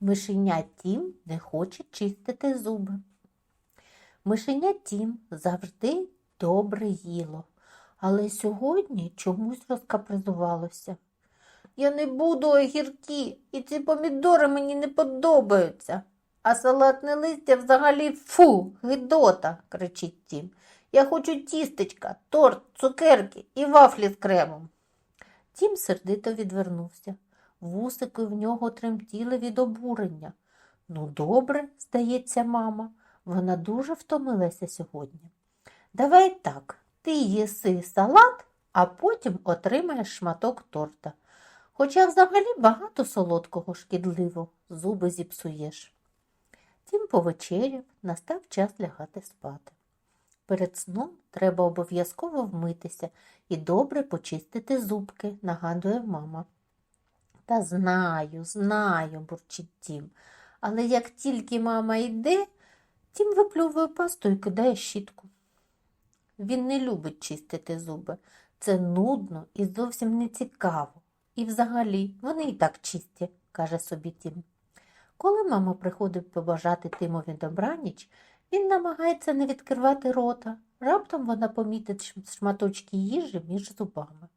Мишеня Тім не хоче чистити зуби. Мишеня Тім завжди добре їло, але сьогодні чомусь розкапризувалося. Я не буду огірки, і ці помідори мені не подобаються. А салатне листя взагалі фу, гидота, кричить Тім. Я хочу тістечка, торт, цукерки і вафлі з кремом. Тім сердито відвернувся. Вусики в нього тремтіли від обурення. Ну, добре, здається, мама. Вона дуже втомилася сьогодні. Давай так, ти їси салат, а потім отримаєш шматок торта. Хоча взагалі багато солодкого шкідливо, зуби зіпсуєш. Тім повечеряв, настав час лягати спати. Перед сном треба обов'язково вмитися і добре почистити зубки, нагадує мама. Та знаю, знаю, бурчить Тім. Але як тільки мама йде, Тім виплювує пасту і кидає щітку. Він не любить чистити зуби. Це нудно і зовсім не цікаво. І взагалі вони і так чисті, каже собі Тім. Коли мама приходить побажати Тимові добраніч, він намагається не відкривати рота. Раптом вона помітить шматочки їжі між зубами.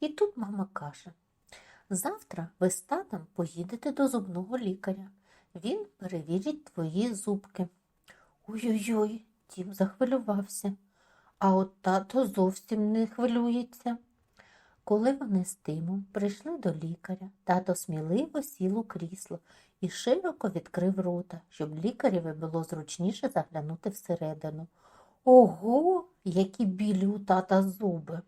І тут мама каже: Завтра ви з татом поїдете до зубного лікаря. Він перевірить твої зубки. Ой-ой-ой, Тім захвилювався. А от тато зовсім не хвилюється. Коли вони з Тимом прийшли до лікаря, тато сміливо сів у крісло і широко відкрив рота, щоб лікареві було зручніше заглянути всередину. Ого, які білі у тата зуби.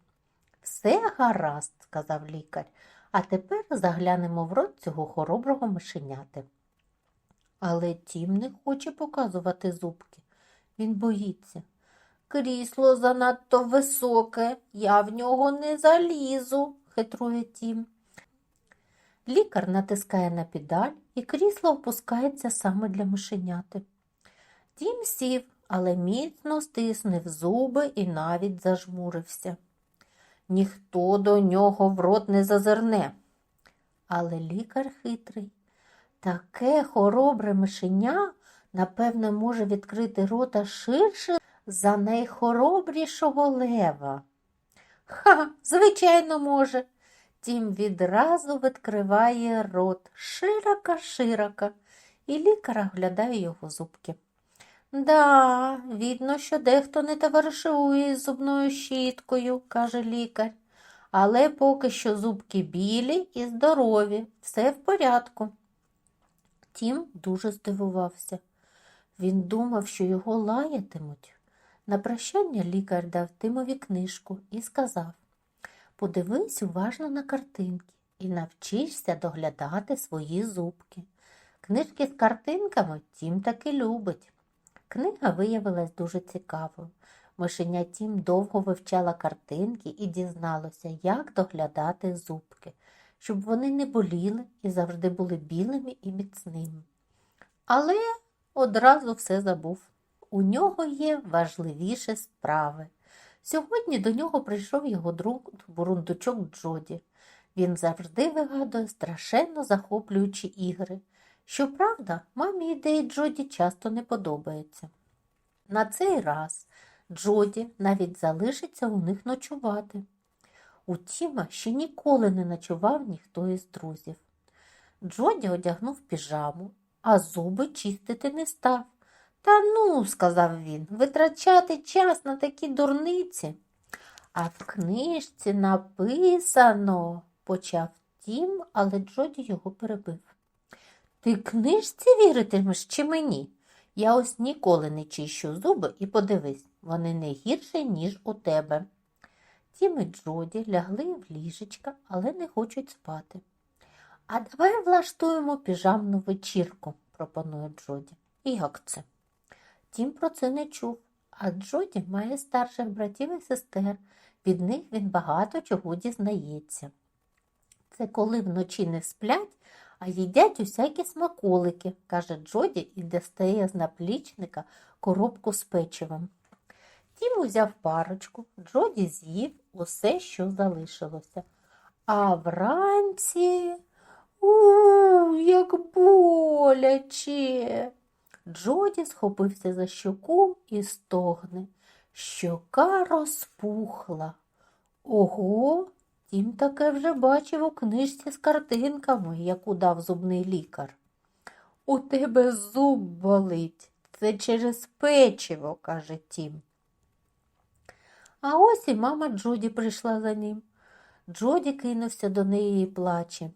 Все гаразд, сказав лікар, а тепер заглянемо в рот цього хороброго мишеняти. Але Тім не хоче показувати зубки. Він боїться. Крісло занадто високе, я в нього не залізу, хитрує Тім. Лікар натискає на педаль, і крісло опускається саме для мишеняти. Тім сів, але міцно стиснув зуби і навіть зажмурився. Ніхто до нього в рот не зазирне. Але лікар хитрий. Таке хоробре мишеня, напевне, може відкрити рота ширше за найхоробрішого лева. Ха, звичайно, може. Тім відразу відкриває рот широко-широко, і лікар оглядає його зубки. Да, видно, що дехто не товаришує з зубною щіткою, каже лікар. Але поки що зубки білі і здорові, все в порядку. Тім дуже здивувався. Він думав, що його лаятимуть. На прощання лікар дав Тимові книжку і сказав Подивись уважно на картинки і навчишся доглядати свої зубки. Книжки з картинками Тім таки любить. Книга виявилась дуже цікавою. Мишеня Тім довго вивчала картинки і дізналося, як доглядати зубки, щоб вони не боліли і завжди були білими і міцними. Але одразу все забув. У нього є важливіші справи. Сьогодні до нього прийшов його друг бурундучок Джоді. Він завжди вигадує страшенно захоплюючі ігри. Щоправда, мамі ідеї Джоді часто не подобаються. На цей раз Джоді навіть залишиться у них ночувати. У Тіма ще ніколи не ночував ніхто із друзів. Джоді одягнув піжаму, а зуби чистити не став. Та ну, сказав він, витрачати час на такі дурниці. А в книжці написано, почав Тім, але Джоді його перебив. Ти книжці віритимеш чи мені? Я ось ніколи не чищу зуби і подивись, вони не гірші, ніж у тебе. Тім і Джоді лягли в ліжечка, але не хочуть спати. А давай влаштуємо піжамну вечірку, пропонує Джоді. Як це? Тім про це не чув, а Джоді має старших братів і сестер. Від них він багато чого дізнається. Це коли вночі не сплять, а їдять усякі смаколики, каже Джоді і достає з наплічника коробку з печивом. Тім узяв парочку, Джоді з'їв усе, що залишилося. А вранці у, як боляче. Джоді схопився за щоку і стогне. Щока розпухла. Ого, тім таке вже бачив у книжці з картинками, яку дав зубний лікар. У тебе зуб болить. Це через печиво, каже Тім. А ось і мама Джоді прийшла за ним. Джоді кинувся до неї і плаче.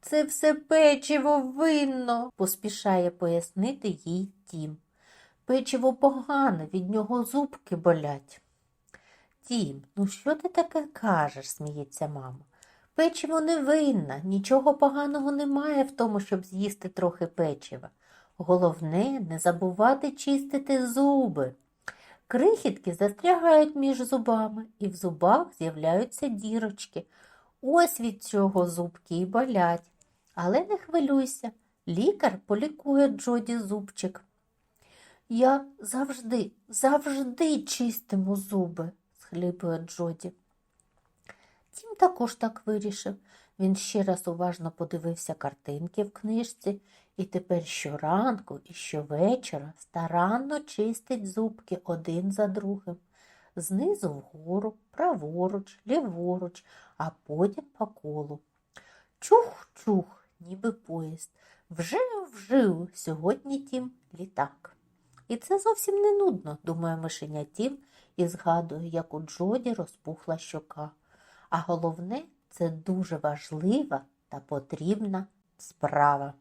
Це все печиво винно, поспішає пояснити їй Тім. Печиво погане, від нього зубки болять. Тім, ну що ти таке кажеш, сміється мама. Печиво не винна, нічого поганого немає в тому, щоб з'їсти трохи печива. Головне, не забувати чистити зуби. Крихітки застрягають між зубами, і в зубах з'являються дірочки. Ось від цього зубки й болять. Але не хвилюйся, лікар полікує Джоді зубчик. Я завжди, завжди чистиму зуби, схліпує Джоді. Тім також так вирішив. Він ще раз уважно подивився картинки в книжці і тепер щоранку і щовечора старанно чистить зубки один за другим. Знизу вгору, праворуч, ліворуч, а потім по колу. Чух-чух, ніби поїзд. Вжив, вжив, сьогодні тім літак. І це зовсім не нудно, думає мишеня Тім і згадує, як у Джоді розпухла щока. А головне, це дуже важлива та потрібна справа.